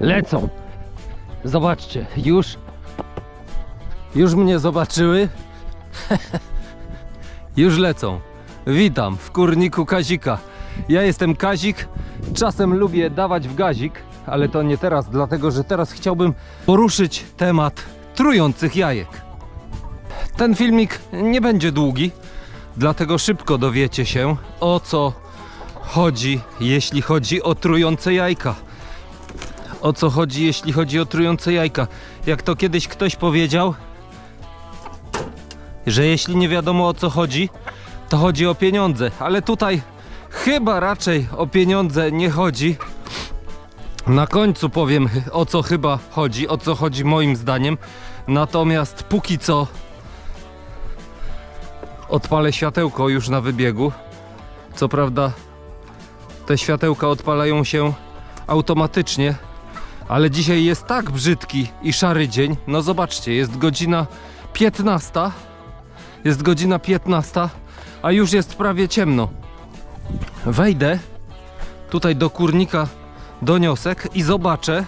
Lecą. Zobaczcie, już. Już mnie zobaczyły. już lecą. Witam w kurniku Kazika. Ja jestem Kazik. Czasem lubię dawać w gazik, ale to nie teraz, dlatego że teraz chciałbym poruszyć temat trujących jajek. Ten filmik nie będzie długi, dlatego szybko dowiecie się o co chodzi, jeśli chodzi o trujące jajka. O co chodzi, jeśli chodzi o trujące jajka? Jak to kiedyś ktoś powiedział, że jeśli nie wiadomo o co chodzi, to chodzi o pieniądze, ale tutaj chyba raczej o pieniądze nie chodzi. Na końcu powiem o co chyba chodzi, o co chodzi moim zdaniem. Natomiast póki co odpalę światełko już na wybiegu. Co prawda te światełka odpalają się automatycznie, ale dzisiaj jest tak brzydki i szary dzień. No zobaczcie, jest godzina 15. Jest godzina 15, a już jest prawie ciemno. Wejdę tutaj do kurnika doniosek i zobaczę,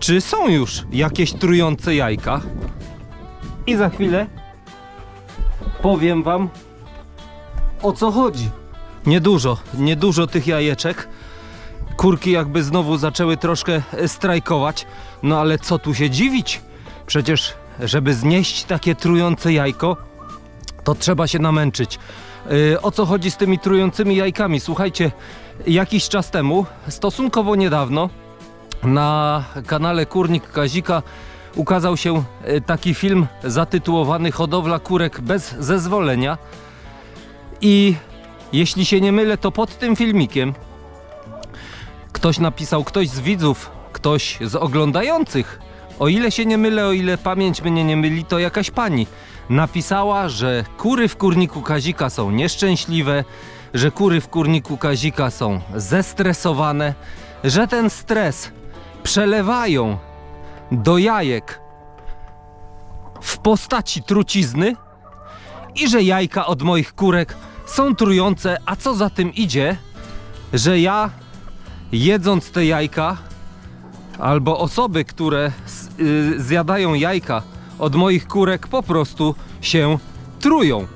czy są już jakieś trujące jajka. I za chwilę powiem wam o co chodzi. Niedużo, niedużo tych jajeczek. Kurki jakby znowu zaczęły troszkę e, strajkować. No ale co tu się dziwić? Przecież, żeby znieść takie trujące jajko, to trzeba się namęczyć. Yy, o co chodzi z tymi trującymi jajkami? Słuchajcie, jakiś czas temu, stosunkowo niedawno, na kanale Kurnik Kazika ukazał się e, taki film zatytułowany Hodowla kurek bez zezwolenia. I jeśli się nie mylę, to pod tym filmikiem ktoś napisał, ktoś z widzów, ktoś z oglądających, o ile się nie mylę, o ile pamięć mnie nie myli, to jakaś pani napisała, że kury w kurniku Kazika są nieszczęśliwe, że kury w kurniku Kazika są zestresowane, że ten stres przelewają do jajek w postaci trucizny i że jajka od moich kurek są trujące, a co za tym idzie, że ja jedząc te jajka albo osoby, które y, zjadają jajka od moich kurek po prostu się trują.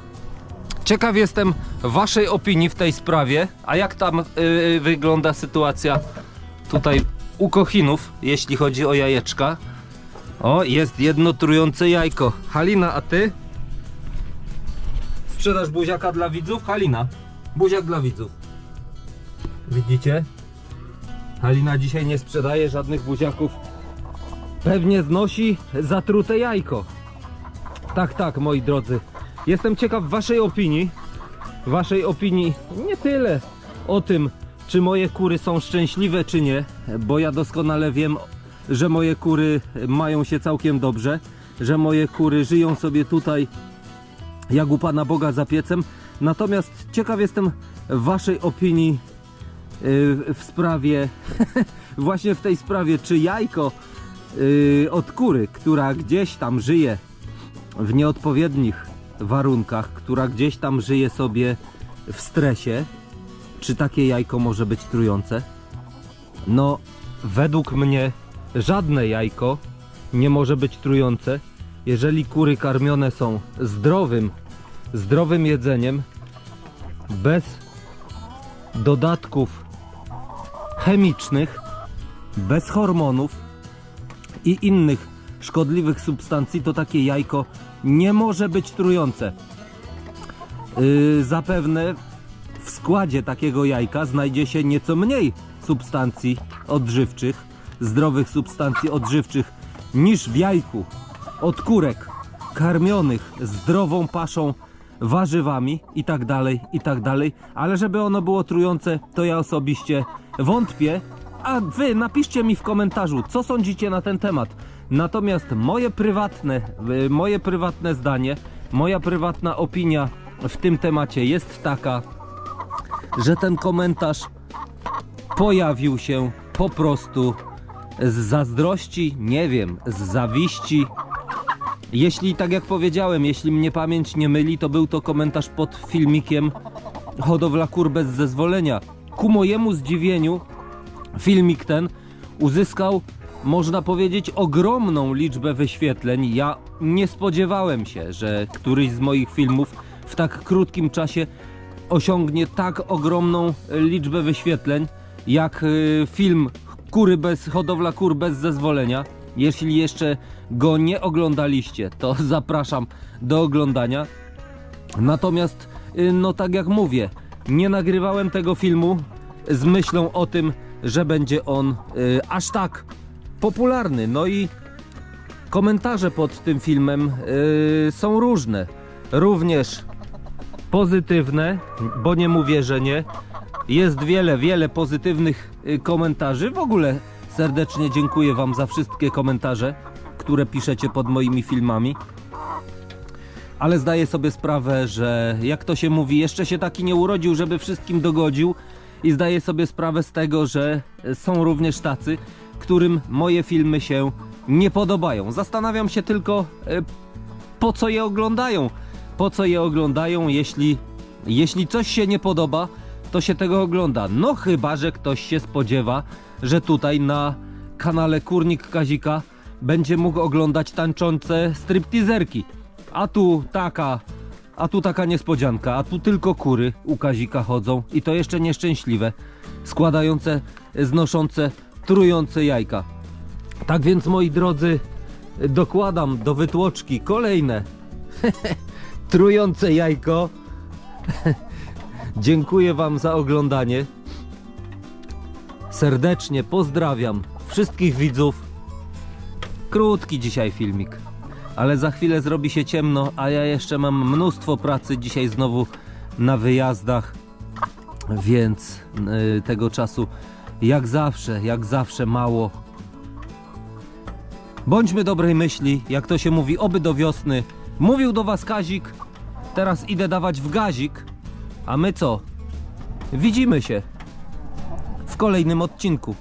Ciekaw jestem waszej opinii w tej sprawie, a jak tam y, wygląda sytuacja tutaj u kochinów, jeśli chodzi o jajeczka. O, jest jedno trujące jajko. Halina, a ty? Sprzedaż buziaka dla widzów? Halina, buziak dla widzów. Widzicie? Halina dzisiaj nie sprzedaje żadnych buziaków. Pewnie znosi zatrute jajko. Tak, tak, moi drodzy. Jestem ciekaw waszej opinii. Waszej opinii nie tyle o tym, czy moje kury są szczęśliwe, czy nie, bo ja doskonale wiem, że moje kury mają się całkiem dobrze, że moje kury żyją sobie tutaj jak u Pana Boga za piecem. Natomiast ciekaw jestem waszej opinii w sprawie, właśnie w tej sprawie, czy jajko yy, od kury, która gdzieś tam żyje w nieodpowiednich warunkach, która gdzieś tam żyje sobie w stresie, czy takie jajko może być trujące? No, według mnie żadne jajko nie może być trujące, jeżeli kury karmione są zdrowym, zdrowym jedzeniem, bez dodatków chemicznych, bez hormonów i innych szkodliwych substancji, to takie jajko nie może być trujące. Yy, zapewne w składzie takiego jajka znajdzie się nieco mniej substancji odżywczych, zdrowych substancji odżywczych niż w jajku od kurek karmionych zdrową paszą, warzywami i tak dalej, i tak dalej. Ale żeby ono było trujące, to ja osobiście wątpię. A wy napiszcie mi w komentarzu, co sądzicie na ten temat. Natomiast moje prywatne, y, moje prywatne zdanie, moja prywatna opinia w tym temacie jest taka, że ten komentarz pojawił się po prostu z zazdrości, nie wiem, z zawiści. Jeśli, tak jak powiedziałem, jeśli mnie pamięć nie myli, to był to komentarz pod filmikiem Hodowla kur bez zezwolenia. Ku mojemu zdziwieniu filmik ten uzyskał można powiedzieć, ogromną liczbę wyświetleń. Ja nie spodziewałem się, że któryś z moich filmów w tak krótkim czasie osiągnie tak ogromną liczbę wyświetleń, jak y, film Kury bez, hodowla kur bez zezwolenia. Jeśli jeszcze go nie oglądaliście, to zapraszam do oglądania. Natomiast, y, no tak jak mówię, nie nagrywałem tego filmu z myślą o tym, że będzie on y, aż tak popularny. No i komentarze pod tym filmem y, są różne. Również pozytywne, bo nie mówię, że nie. Jest wiele, wiele pozytywnych y, komentarzy. W ogóle serdecznie dziękuję Wam za wszystkie komentarze, które piszecie pod moimi filmami. Ale zdaję sobie sprawę, że jak to się mówi, jeszcze się taki nie urodził, żeby wszystkim dogodził. I zdaję sobie sprawę z tego, że są również tacy, którym moje filmy się nie podobają. Zastanawiam się tylko, e, po co je oglądają. Po co je oglądają, jeśli, jeśli coś się nie podoba, to się tego ogląda. No chyba, że ktoś się spodziewa, że tutaj na kanale Kurnik Kazika będzie mógł oglądać tańczące stripteaserki. A tu taka, a tu taka niespodzianka, a tu tylko kury u Kazika chodzą i to jeszcze nieszczęśliwe, składające, znoszące, trujące jajka. Tak więc moi drodzy, dokładam do wytłoczki kolejne trujące jajko. Dziękuję Wam za oglądanie. Serdecznie pozdrawiam wszystkich widzów. Krótki dzisiaj filmik, ale za chwilę zrobi się ciemno, a ja jeszcze mam mnóstwo pracy dzisiaj znowu na wyjazdach, więc y, tego czasu jak zawsze, jak zawsze mało. Bądźmy dobrej myśli, jak to się mówi, oby do wiosny. Mówił do Was Kazik, teraz idę dawać w gazik, a my co? Widzimy się w kolejnym odcinku.